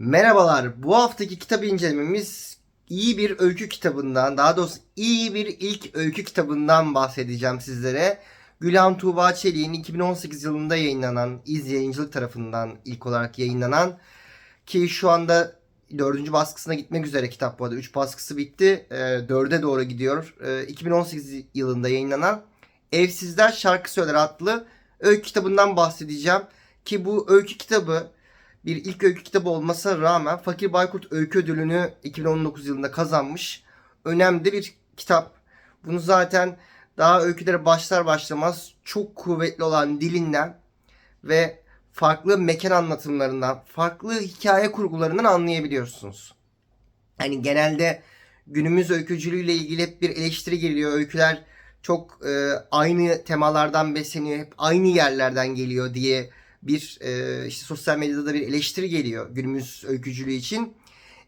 Merhabalar. Bu haftaki kitap incelememiz iyi bir öykü kitabından, daha doğrusu iyi bir ilk öykü kitabından bahsedeceğim sizlere. Gülhan Tuğba Çelik'in 2018 yılında yayınlanan, İz Yayıncılık tarafından ilk olarak yayınlanan ki şu anda dördüncü baskısına gitmek üzere kitap bu arada. Üç baskısı bitti. E, dörde doğru gidiyor. E, 2018 yılında yayınlanan Evsizler Şarkı Söyler adlı öykü kitabından bahsedeceğim. Ki bu öykü kitabı bir ilk öykü kitabı olmasına rağmen Fakir Baykurt Öykü Ödülünü 2019 yılında kazanmış. Önemli bir kitap. Bunu zaten daha öykülere başlar başlamaz çok kuvvetli olan dilinden ve farklı mekan anlatımlarından, farklı hikaye kurgularından anlayabiliyorsunuz. Hani genelde günümüz öykücülüğüyle ilgili hep bir eleştiri geliyor. Öyküler çok e, aynı temalardan besleniyor, hep aynı yerlerden geliyor diye bir e, işte sosyal medyada da bir eleştiri geliyor günümüz öykücülüğü için.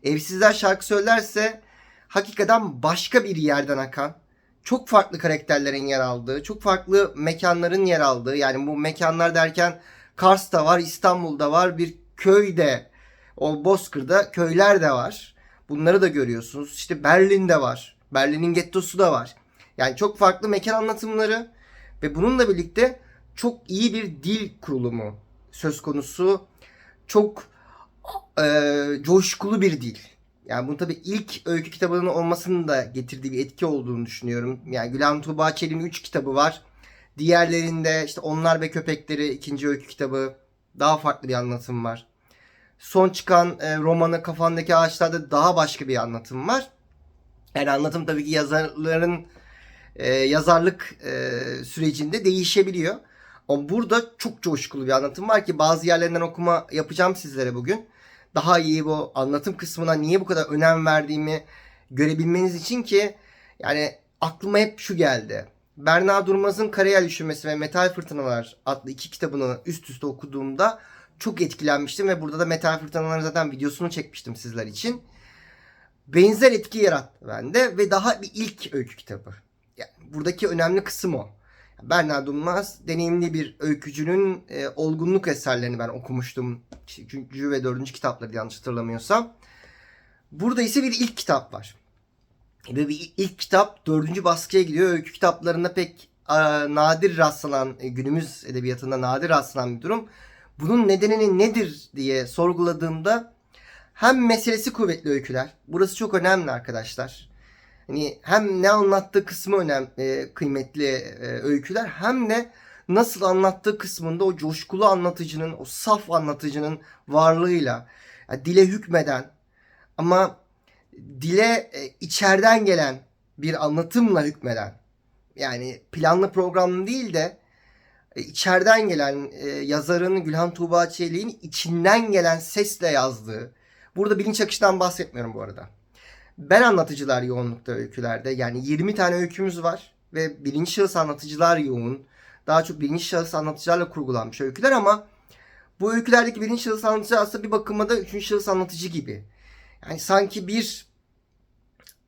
Evsizler şarkı söylerse hakikaten başka bir yerden akan, çok farklı karakterlerin yer aldığı, çok farklı mekanların yer aldığı yani bu mekanlar derken Kars'ta var, İstanbul'da var, bir köyde, o Bozkır'da köyler de var. Bunları da görüyorsunuz. İşte Berlin'de var. Berlin'in gettosu da var. Yani çok farklı mekan anlatımları ve bununla birlikte çok iyi bir dil kurulumu söz konusu. Çok e, coşkulu bir dil. Yani bunun tabii ilk öykü kitabının olmasının da getirdiği bir etki olduğunu düşünüyorum. Yani Gülen Tuğba Çelik'in 3 kitabı var. Diğerlerinde işte Onlar ve Köpekleri ikinci öykü kitabı daha farklı bir anlatım var. Son çıkan e, romanı Kafandaki Ağaçlar'da daha başka bir anlatım var. Yani anlatım tabii ki yazarların e, yazarlık e, sürecinde değişebiliyor. Ama burada çok coşkulu bir anlatım var ki bazı yerlerinden okuma yapacağım sizlere bugün. Daha iyi bu anlatım kısmına niye bu kadar önem verdiğimi görebilmeniz için ki yani aklıma hep şu geldi. Berna Durmaz'ın Karayel Üşümesi ve Metal Fırtınalar adlı iki kitabını üst üste okuduğumda çok etkilenmiştim ve burada da Metal Fırtınaların zaten videosunu çekmiştim sizler için. Benzer etki yarattı bende ve daha bir ilk öykü kitabı. Yani buradaki önemli kısım o. Berna Durmaz deneyimli bir öykücünün e, olgunluk eserlerini ben okumuştum. Üçüncü ve dördüncü kitapları yanlış hatırlamıyorsam. Burada ise bir ilk kitap var. Ve bir ilk kitap dördüncü baskıya gidiyor. Öykü kitaplarında pek e, nadir rastlanan, e, günümüz edebiyatında nadir rastlanan bir durum. Bunun nedeni nedir diye sorguladığımda hem meselesi kuvvetli öyküler. Burası çok önemli arkadaşlar. Hani hem ne anlattığı kısmı önemli, e, kıymetli e, öyküler hem de nasıl anlattığı kısmında o coşkulu anlatıcının, o saf anlatıcının varlığıyla yani dile hükmeden ama dile e, içeriden gelen bir anlatımla hükmeden yani planlı programlı değil de e, içeriden gelen e, yazarın Gülhan Tuğba Çelik'in içinden gelen sesle yazdığı. Burada bilinç akışından bahsetmiyorum bu arada. Ben anlatıcılar yoğunlukta öykülerde. Yani 20 tane öykümüz var ve bilinç şahıs anlatıcılar yoğun. Daha çok bilinç şahıs anlatıcılarla kurgulanmış öyküler ama bu öykülerdeki bilinç şahıs anlatıcı aslında bir bakıma da üçüncü şahıs anlatıcı gibi. Yani sanki bir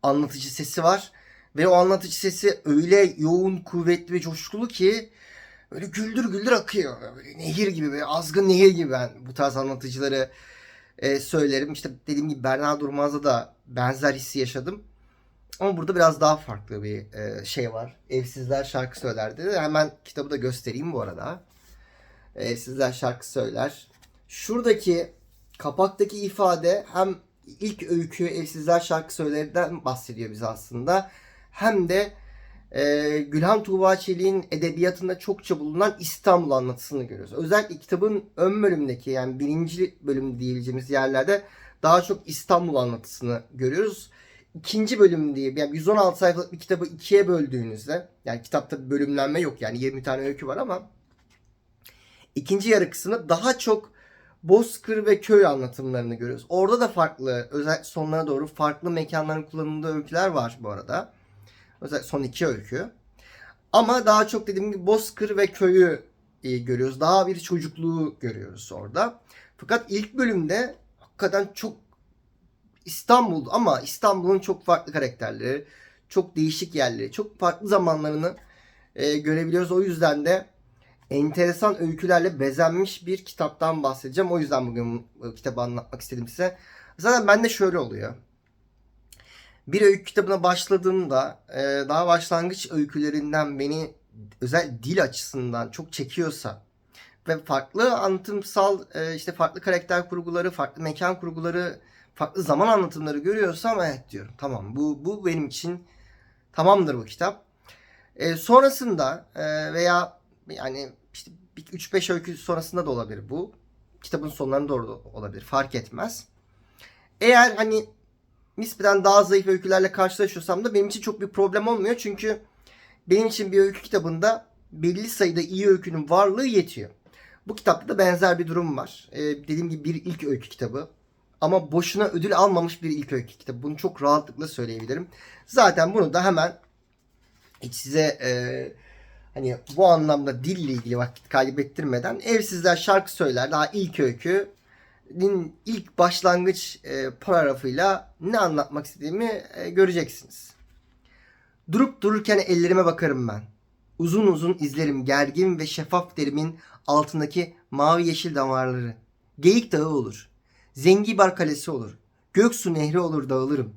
anlatıcı sesi var ve o anlatıcı sesi öyle yoğun, kuvvetli ve coşkulu ki böyle güldür güldür akıyor. Böyle nehir gibi, böyle azgın nehir gibi ben bu tarz anlatıcıları e, söylerim. İşte dediğim gibi Berna Durmaz'da da benzer hissi yaşadım. Ama burada biraz daha farklı bir e, şey var. Evsizler şarkı söylerdi. Hemen kitabı da göstereyim bu arada. Evsizler şarkı söyler. Şuradaki kapaktaki ifade hem ilk öykü Evsizler şarkı söylerden bahsediyor bize aslında. Hem de e, Gülhan Tuğba Çelik'in edebiyatında çokça bulunan İstanbul anlatısını görüyoruz. Özellikle kitabın ön bölümündeki yani birinci bölüm diyebileceğimiz yerlerde daha çok İstanbul anlatısını görüyoruz. İkinci bölüm diye yani 116 sayfalık bir kitabı ikiye böldüğünüzde yani kitapta bölümlenme yok yani 20 tane öykü var ama ikinci yarı kısmında daha çok Bozkır ve köy anlatımlarını görüyoruz. Orada da farklı özel sonlara doğru farklı mekanların kullanıldığı öyküler var bu arada. Özellikle son iki öykü. Ama daha çok dediğim gibi Bozkır ve köyü e, görüyoruz. Daha bir çocukluğu görüyoruz orada. Fakat ilk bölümde hakikaten çok İstanbul ama İstanbul'un çok farklı karakterleri, çok değişik yerleri, çok farklı zamanlarını e, görebiliyoruz. O yüzden de enteresan öykülerle bezenmiş bir kitaptan bahsedeceğim. O yüzden bugün bu kitabı anlatmak istedim size. Zaten bende şöyle oluyor. Bir öykü kitabına başladığımda e, daha başlangıç öykülerinden beni özel dil açısından çok çekiyorsa ve farklı anlatımsal e, işte farklı karakter kurguları, farklı mekan kurguları, farklı zaman anlatımları görüyorsam evet diyorum. Tamam bu bu benim için tamamdır bu kitap. E, sonrasında e, veya yani işte 3-5 öykü sonrasında da olabilir bu. Kitabın sonlarına doğru da olabilir. Fark etmez. Eğer hani nispeten daha zayıf öykülerle karşılaşıyorsam da benim için çok bir problem olmuyor. Çünkü benim için bir öykü kitabında belli sayıda iyi öykünün varlığı yetiyor. Bu kitapta da benzer bir durum var. Ee, dediğim gibi bir ilk öykü kitabı. Ama boşuna ödül almamış bir ilk öykü kitabı. Bunu çok rahatlıkla söyleyebilirim. Zaten bunu da hemen hiç size e, hani bu anlamda dille ilgili vakit kaybettirmeden Evsizler şarkı söyler daha ilk öykünün ilk başlangıç e, paragrafıyla ne anlatmak istediğimi e, göreceksiniz. Durup dururken ellerime bakarım ben. Uzun uzun izlerim gergin ve şeffaf derimin altındaki mavi yeşil damarları. Geyik dağı olur. Zengibar kalesi olur. Göksu nehri olur dağılırım.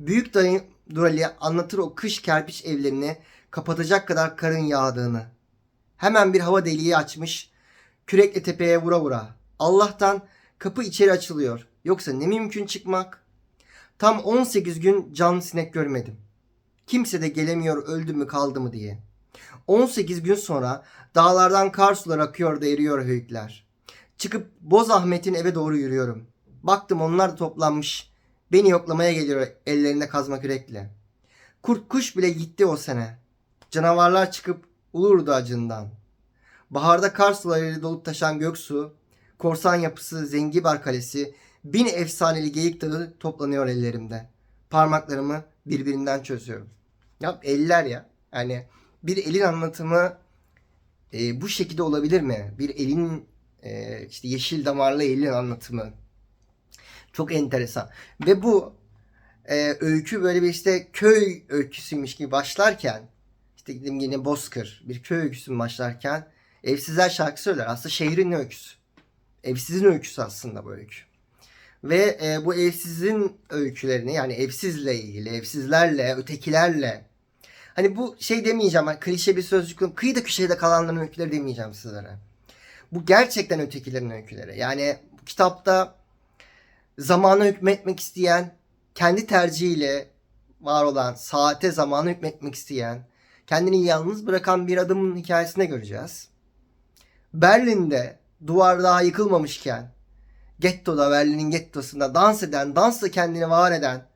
Büyük dayı Durali anlatır o kış kerpiç evlerini kapatacak kadar karın yağdığını. Hemen bir hava deliği açmış, kürekle tepeye vura vura. Allah'tan kapı içeri açılıyor. Yoksa ne mümkün çıkmak? Tam 18 gün can sinek görmedim. Kimse de gelemiyor öldü mü kaldı mı diye. 18 gün sonra dağlardan kar sular akıyor da eriyor höyükler. Çıkıp Boz Ahmet'in eve doğru yürüyorum. Baktım onlar da toplanmış. Beni yoklamaya geliyor ellerinde kazma kürekle. Kurt kuş bile gitti o sene. Canavarlar çıkıp ulurdu acından. Baharda kar sularıyla dolup taşan göksu, korsan yapısı, Zengibar Kalesi, bin efsaneli geyik dağı toplanıyor ellerimde. Parmaklarımı birbirinden çözüyorum. Ya eller ya. Yani bir elin anlatımı e, bu şekilde olabilir mi? Bir elin e, işte yeşil damarlı elin anlatımı. Çok enteresan. Ve bu e, öykü böyle bir işte köy öyküsüymüş gibi başlarken işte dediğim yine Bozkır bir köy öyküsü başlarken Evsizler şarkı söyler. Aslında şehrin öyküsü. Evsizin öyküsü aslında bu öykü. Ve e, bu evsizin öykülerini yani evsizle ilgili, evsizlerle, ötekilerle hani bu şey demeyeceğim hani klişe bir sözcük kıyıda köşede kalanların öyküleri demeyeceğim sizlere. Bu gerçekten ötekilerin öyküleri. Yani bu kitapta zamana hükmetmek isteyen, kendi tercihiyle var olan, saate zamana hükmetmek isteyen, kendini yalnız bırakan bir adamın hikayesini göreceğiz. Berlin'de duvar daha yıkılmamışken, gettoda, Berlin'in gettosunda dans eden, dansla kendini var eden,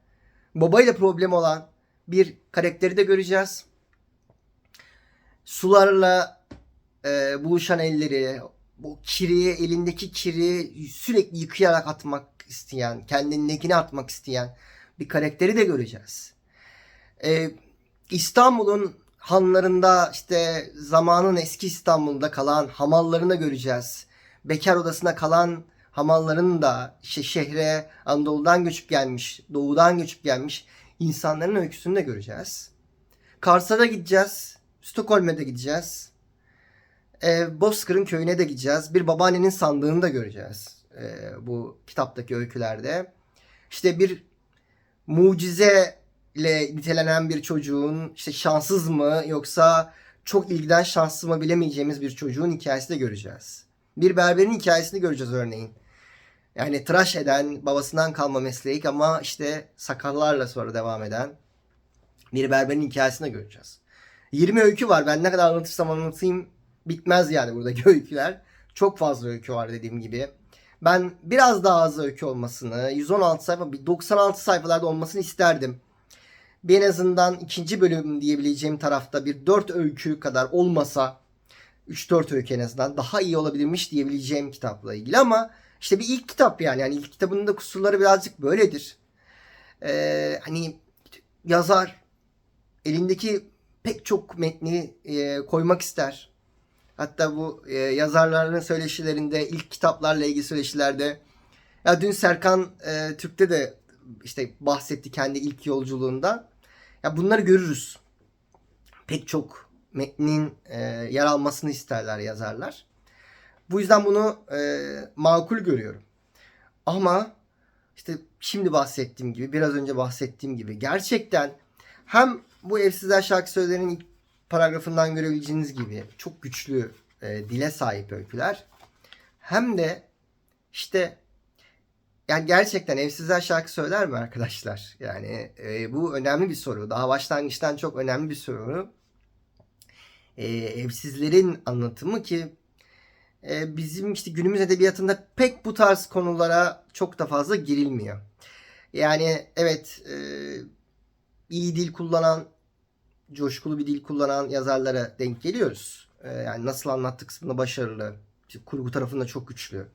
babayla problem olan bir karakteri de göreceğiz. Sularla e, buluşan elleri, bu kiri, elindeki kiri sürekli yıkayarak atmak isteyen, kendinin lekine atmak isteyen bir karakteri de göreceğiz. Ee, İstanbul'un hanlarında işte zamanın eski İstanbul'da kalan hamallarını göreceğiz. Bekar odasına kalan hamalların da işte şehre Anadolu'dan göçüp gelmiş, doğudan göçüp gelmiş insanların öyküsünü de göreceğiz. Kars'a da gideceğiz. Stockholm'e de gideceğiz. Ee, Bozkır'ın köyüne de gideceğiz. Bir babaannenin sandığını da göreceğiz. Ee, bu kitaptaki öykülerde. İşte bir mucizeyle nitelenen bir çocuğun işte şanssız mı yoksa çok ilgiden şanslı mı bilemeyeceğimiz bir çocuğun hikayesini de göreceğiz. Bir berberin hikayesini göreceğiz örneğin. Yani tıraş eden babasından kalma mesleği ama işte sakallarla sonra devam eden bir berberin hikayesini de göreceğiz. 20 öykü var. Ben ne kadar anlatırsam anlatayım bitmez yani buradaki öyküler. Çok fazla öykü var dediğim gibi. Ben biraz daha az öykü olmasını, 116 sayfa, 96 sayfalarda olmasını isterdim. Bir en azından ikinci bölüm diyebileceğim tarafta bir 4 öykü kadar olmasa 3-4 öykü en azından daha iyi olabilirmiş diyebileceğim kitapla ilgili ama işte bir ilk kitap yani. yani ilk kitabının da kusurları birazcık böyledir. Ee, hani yazar elindeki pek çok metni e, koymak ister. Hatta bu e, yazarların söyleşilerinde ilk kitaplarla ilgili söyleşilerde ya dün Serkan e, Türk'te de işte bahsetti kendi ilk yolculuğunda. Ya bunları görürüz. Pek çok metnin e, yer almasını isterler yazarlar. Bu yüzden bunu e, makul görüyorum. Ama işte şimdi bahsettiğim gibi, biraz önce bahsettiğim gibi gerçekten hem bu Evsizler şarkı sözlerinin ilk paragrafından görebileceğiniz gibi çok güçlü e, dile sahip öyküler. Hem de işte yani gerçekten evsizler şarkı söyler mi arkadaşlar? Yani e, bu önemli bir soru. Daha başlangıçtan çok önemli bir soru. E, evsizlerin anlatımı ki e, bizim işte günümüz edebiyatında pek bu tarz konulara çok da fazla girilmiyor. Yani evet e, iyi dil kullanan, coşkulu bir dil kullanan yazarlara denk geliyoruz. E, yani nasıl anlattığı kısmında başarılı, işte kurgu tarafında çok güçlü.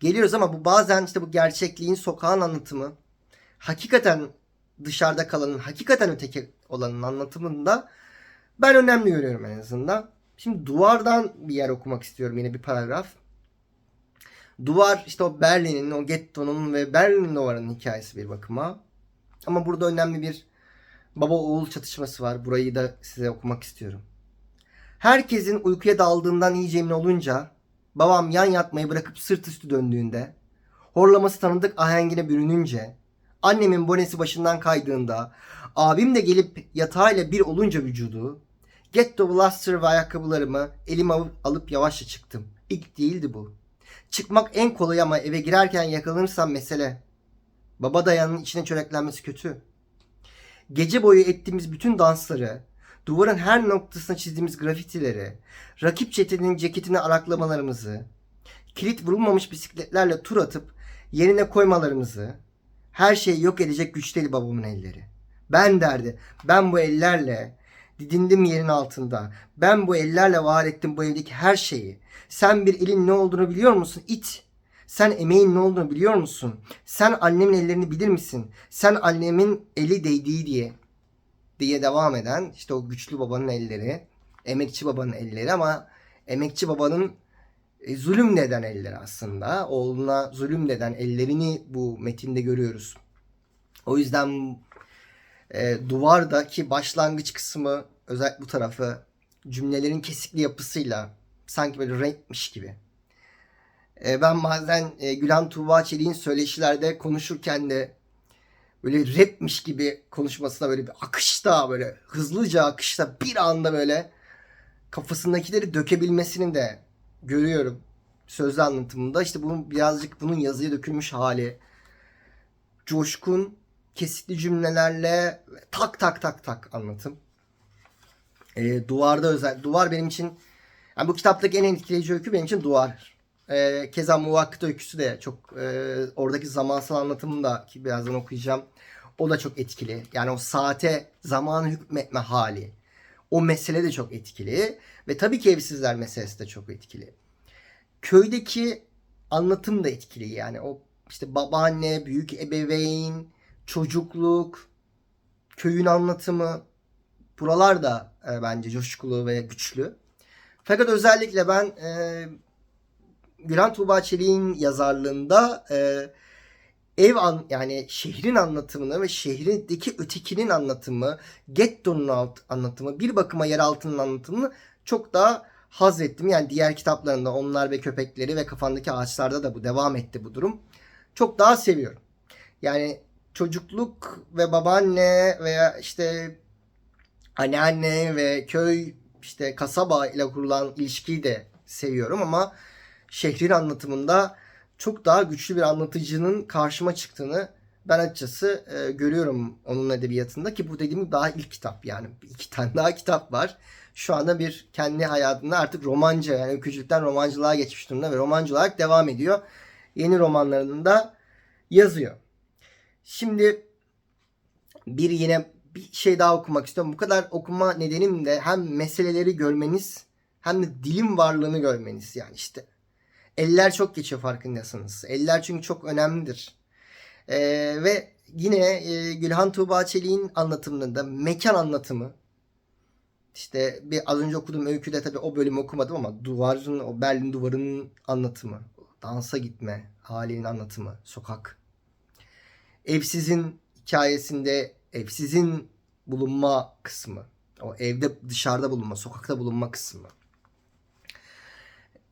Geliyoruz ama bu bazen işte bu gerçekliğin sokağın anlatımı, hakikaten dışarıda kalanın, hakikaten öteki olanın anlatımında ben önemli görüyorum en azından. Şimdi duvardan bir yer okumak istiyorum yine bir paragraf. Duvar işte o Berlin'in, o gettonun ve Berlin duvarının hikayesi bir bakıma. Ama burada önemli bir baba oğul çatışması var. Burayı da size okumak istiyorum. Herkesin uykuya daldığından iyice emin olunca babam yan yatmayı bırakıp sırt üstü döndüğünde horlaması tanıdık ahengine bürününce annemin bonesi başından kaydığında abim de gelip yatağıyla bir olunca vücudu Getto Blaster ve ayakkabılarımı elime alıp yavaşça çıktım. İlk değildi bu. Çıkmak en kolay ama eve girerken yakalanırsam mesele. Baba dayanın içine çöreklenmesi kötü. Gece boyu ettiğimiz bütün dansları, duvarın her noktasına çizdiğimiz grafitileri, rakip çetenin ceketini araklamalarımızı, kilit vurulmamış bisikletlerle tur atıp yerine koymalarımızı, her şeyi yok edecek güçteydi babamın elleri. Ben derdi, ben bu ellerle didindim yerin altında. Ben bu ellerle var ettim bu evdeki her şeyi. Sen bir elin ne olduğunu biliyor musun? İt. Sen emeğin ne olduğunu biliyor musun? Sen annemin ellerini bilir misin? Sen annemin eli değdiği diye diye devam eden işte o güçlü babanın elleri, emekçi babanın elleri ama emekçi babanın e, zulüm neden elleri aslında. Oğluna zulüm neden ellerini bu metinde görüyoruz. O yüzden e, duvardaki başlangıç kısmı özellikle bu tarafı cümlelerin kesikli yapısıyla sanki böyle renkmiş gibi. E, ben bazen e, Gülen Tuğba Çelik'in söyleşilerde konuşurken de böyle rapmiş gibi konuşmasına böyle bir akışta böyle hızlıca akışta bir anda böyle kafasındakileri dökebilmesini de görüyorum sözlü anlatımında. İşte bunun birazcık bunun yazıya dökülmüş hali. Coşkun, kesitli cümlelerle tak tak tak tak anlatım. E, duvarda özel. Duvar benim için yani bu kitaptaki en etkileyici öykü benim için duvar. E, keza Muvakkıt öyküsü de çok e, oradaki zamansal anlatımını da ki birazdan okuyacağım. O da çok etkili. Yani o saate zamanı hükmetme hali. O mesele de çok etkili. Ve tabii ki evsizler meselesi de çok etkili. Köydeki anlatım da etkili. Yani o işte babaanne, büyük ebeveyn, çocukluk, köyün anlatımı buralar da e, bence coşkulu ve güçlü. Fakat özellikle ben e, Gülen Tuğba Çelik'in yazarlığında e, ev an yani şehrin anlatımını ve şehrindeki ötekinin anlatımı, gettonun alt anlatımı, bir bakıma yer altının anlatımını çok daha haz ettim. Yani diğer kitaplarında onlar ve köpekleri ve kafandaki ağaçlarda da bu devam etti bu durum. Çok daha seviyorum. Yani çocukluk ve babaanne veya işte anneanne ve köy işte kasaba ile kurulan ilişkiyi de seviyorum ama şehrin anlatımında çok daha güçlü bir anlatıcının karşıma çıktığını ben açıkçası e, görüyorum onun edebiyatında ki bu dediğim daha ilk kitap yani iki tane daha kitap var. Şu anda bir kendi hayatında artık romancı yani öykücülükten romancılığa geçmiş durumda ve romancı olarak devam ediyor. Yeni romanlarını da yazıyor. Şimdi bir yine bir şey daha okumak istiyorum. Bu kadar okuma nedenim de hem meseleleri görmeniz hem de dilin varlığını görmeniz. Yani işte eller çok geçiyor farkındasınız. Eller çünkü çok önemlidir. Ee, ve yine e, Gülhan Tuğba Çelik'in anlatımında mekan anlatımı işte bir az önce okuduğum öyküde tabii o bölümü okumadım ama duvarın o Berlin duvarının anlatımı, dansa gitme halinin anlatımı, sokak. Evsizin hikayesinde evsizin bulunma kısmı. O evde dışarıda bulunma, sokakta bulunma kısmı.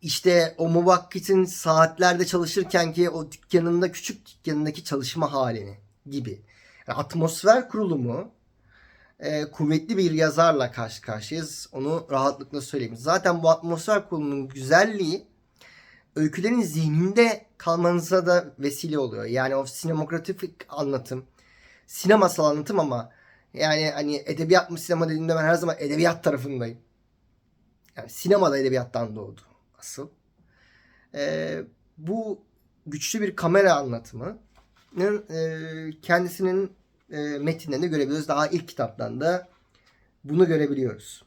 İşte o muvakkitin saatlerde çalışırken ki o dükkanında küçük dükkanındaki çalışma halini gibi. Yani atmosfer kurulumu e, kuvvetli bir yazarla karşı karşıyayız. Onu rahatlıkla söyleyeyim. Zaten bu atmosfer kurulumunun güzelliği öykülerin zihninde kalmanıza da vesile oluyor. Yani o sinemografik anlatım, sinemasal anlatım ama yani hani edebiyat mı sinema dediğimde ben her zaman edebiyat tarafındayım. Yani sinemada edebiyattan doğdu asıl. Ee, bu güçlü bir kamera anlatımının e, kendisinin e, metinlerinde görebiliyoruz. Daha ilk kitaptan da bunu görebiliyoruz.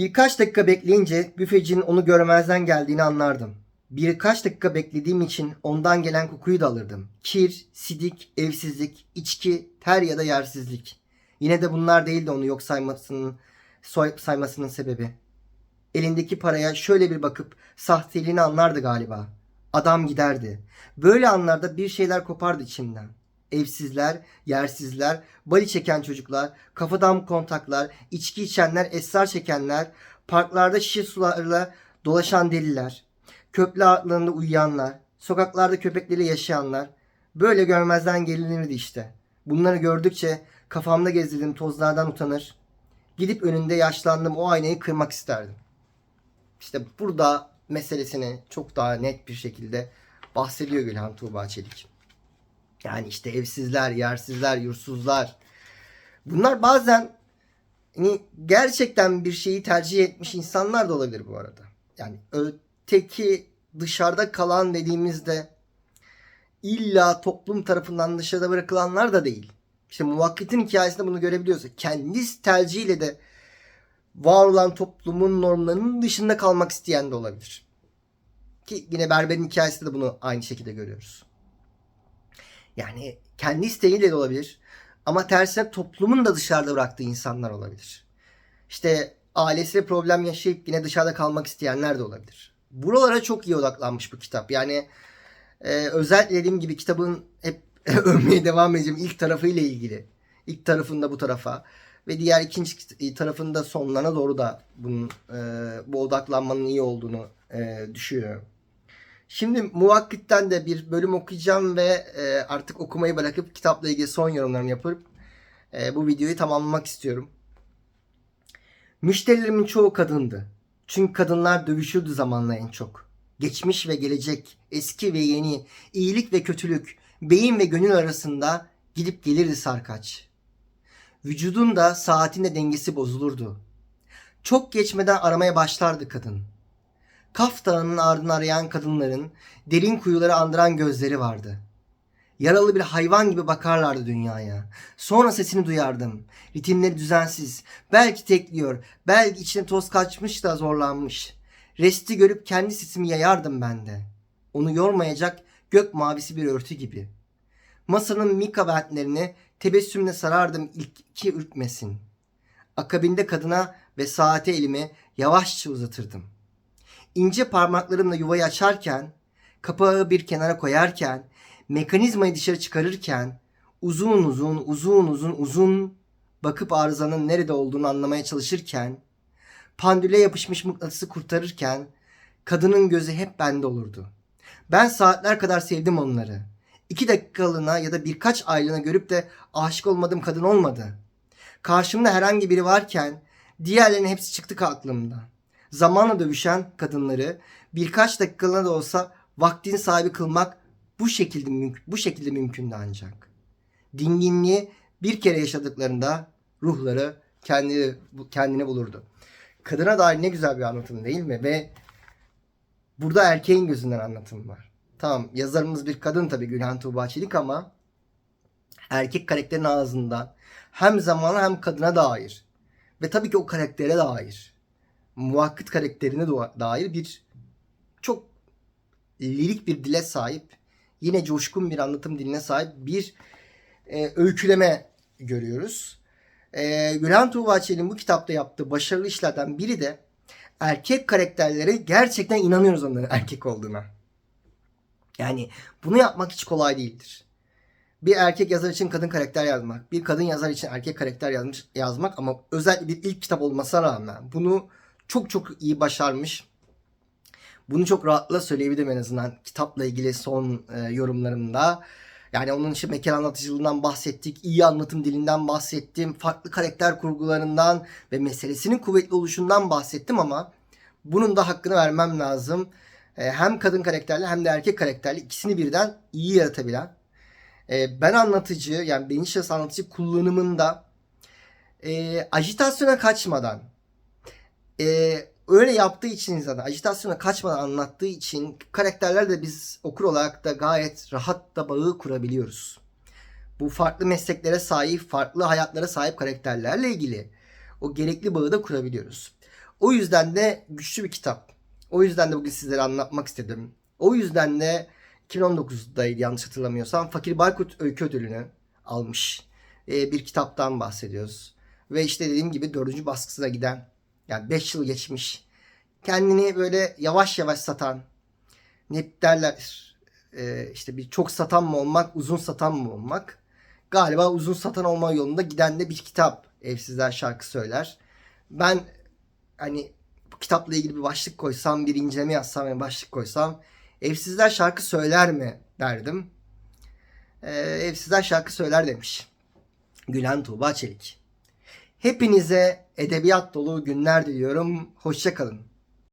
Birkaç dakika bekleyince büfecinin onu görmezden geldiğini anlardım. Birkaç dakika beklediğim için ondan gelen kokuyu da alırdım. Kir, sidik, evsizlik, içki, ter ya da yersizlik. Yine de bunlar değil de onu yok saymasının, soy, saymasının sebebi. Elindeki paraya şöyle bir bakıp sahteliğini anlardı galiba. Adam giderdi. Böyle anlarda bir şeyler kopardı içimden. Evsizler, yersizler, bali çeken çocuklar, kafadan kontaklar, içki içenler, esrar çekenler, parklarda şişe sularla dolaşan deliler, köprü altlarında uyuyanlar, sokaklarda köpekleriyle yaşayanlar. Böyle görmezden gelinirdi işte. Bunları gördükçe kafamda gezdirdiğim tozlardan utanır. Gidip önünde yaşlandığım o aynayı kırmak isterdim. İşte burada meselesini çok daha net bir şekilde bahsediyor Gülhan Tuğba Çelik. Yani işte evsizler, yersizler, yursuzlar. Bunlar bazen hani gerçekten bir şeyi tercih etmiş insanlar da olabilir bu arada. Yani öteki dışarıda kalan dediğimizde illa toplum tarafından dışarıda bırakılanlar da değil. İşte muvakkitin hikayesinde bunu görebiliyoruz. Kendisi tercihiyle de var olan toplumun normlarının dışında kalmak isteyen de olabilir. Ki yine Berber'in hikayesinde de bunu aynı şekilde görüyoruz. Yani kendi isteğiyle de olabilir. Ama tersine toplumun da dışarıda bıraktığı insanlar olabilir. İşte ailesiyle problem yaşayıp yine dışarıda kalmak isteyenler de olabilir. Buralara çok iyi odaklanmış bu kitap. Yani e, özellikle dediğim gibi kitabın hep övmeye devam edeceğim ilk tarafıyla ilgili. İlk tarafında bu tarafa ve diğer ikinci tarafında sonlarına doğru da bunun e, bu odaklanmanın iyi olduğunu e, düşünüyorum. Şimdi Muvakkit'ten de bir bölüm okuyacağım ve e, artık okumayı bırakıp kitapla ilgili son yorumlarımı yapıp e, bu videoyu tamamlamak istiyorum. Müşterilerimin çoğu kadındı. Çünkü kadınlar dövüşürdü zamanla en çok. Geçmiş ve gelecek, eski ve yeni, iyilik ve kötülük, beyin ve gönül arasında gidip gelirdi sarkaç. Vücudun da saatin de dengesi bozulurdu. Çok geçmeden aramaya başlardı kadın. Kaf ardını arayan kadınların derin kuyuları andıran gözleri vardı. Yaralı bir hayvan gibi bakarlardı dünyaya. Sonra sesini duyardım. Ritimleri düzensiz. Belki tekliyor. Belki içine toz kaçmış da zorlanmış. Resti görüp kendi sesimi yayardım ben de. Onu yormayacak gök mavisi bir örtü gibi. Masanın mika bentlerini tebessümle sarardım ilk iki ürkmesin. Akabinde kadına ve saate elimi yavaşça uzatırdım. İnce parmaklarımla yuvayı açarken, kapağı bir kenara koyarken, mekanizmayı dışarı çıkarırken, uzun uzun uzun uzun uzun bakıp arızanın nerede olduğunu anlamaya çalışırken, pandüle yapışmış mıknatısı kurtarırken, kadının gözü hep bende olurdu. Ben saatler kadar sevdim onları. İki dakikalığına ya da birkaç aylığına görüp de aşık olmadığım kadın olmadı. Karşımda herhangi biri varken diğerlerinin hepsi çıktı aklımda. Zamanla dövüşen kadınları birkaç dakikalığına da olsa vaktin sahibi kılmak bu şekilde mümkün, bu şekilde mümkündü ancak. Dinginliği bir kere yaşadıklarında ruhları kendi kendini bulurdu. Kadına dair ne güzel bir anlatım değil mi? Ve burada erkeğin gözünden anlatım var. Tamam yazarımız bir kadın tabii Gülhan Tuğba Çelik ama erkek karakterin ağzından hem zamana hem kadına dair ve tabii ki o karaktere dair muvakkıt karakterine dair bir çok lirik bir dile sahip yine coşkun bir anlatım diline sahip bir e, öyküleme görüyoruz. E, Gülhan Tuğba Çelik'in bu kitapta yaptığı başarılı işlerden biri de erkek karakterlere gerçekten inanıyoruz onların erkek olduğuna. Yani bunu yapmak hiç kolay değildir. Bir erkek yazar için kadın karakter yazmak, bir kadın yazar için erkek karakter yazmış yazmak ama özel bir ilk kitap olmasına rağmen bunu çok çok iyi başarmış. Bunu çok rahatlıkla söyleyebilirim en azından kitapla ilgili son e, yorumlarımda. Yani onun için mekan anlatıcılığından bahsettik, iyi anlatım dilinden bahsettim, farklı karakter kurgularından ve meselesinin kuvvetli oluşundan bahsettim ama bunun da hakkını vermem lazım. E, hem kadın karakterli hem de erkek karakterli ikisini birden iyi yaratabilen. E, ben anlatıcı yani şahıs anlatıcı kullanımında e, ajitasyona kaçmadan e, öyle yaptığı için zaten ajitasyona kaçmadan anlattığı için karakterlerle biz okur olarak da gayet rahat da bağı kurabiliyoruz. Bu farklı mesleklere sahip, farklı hayatlara sahip karakterlerle ilgili o gerekli bağı da kurabiliyoruz. O yüzden de güçlü bir kitap. O yüzden de bugün sizlere anlatmak istedim. O yüzden de 2019'daydı yanlış hatırlamıyorsam Fakir Baykurt Öykü Ödülünü almış e, bir kitaptan bahsediyoruz. Ve işte dediğim gibi dördüncü baskısına giden yani 5 yıl geçmiş. Kendini böyle yavaş yavaş satan ne derler e, işte bir çok satan mı olmak uzun satan mı olmak galiba uzun satan olma yolunda giden de bir kitap Evsizler şarkı söyler. Ben hani bu kitapla ilgili bir başlık koysam bir inceleme yazsam ve başlık koysam Evsizler şarkı söyler mi derdim. E, Evsizler şarkı söyler demiş. Gülen Tuğba Çelik. Hepinize edebiyat dolu günler diliyorum. Hoşçakalın.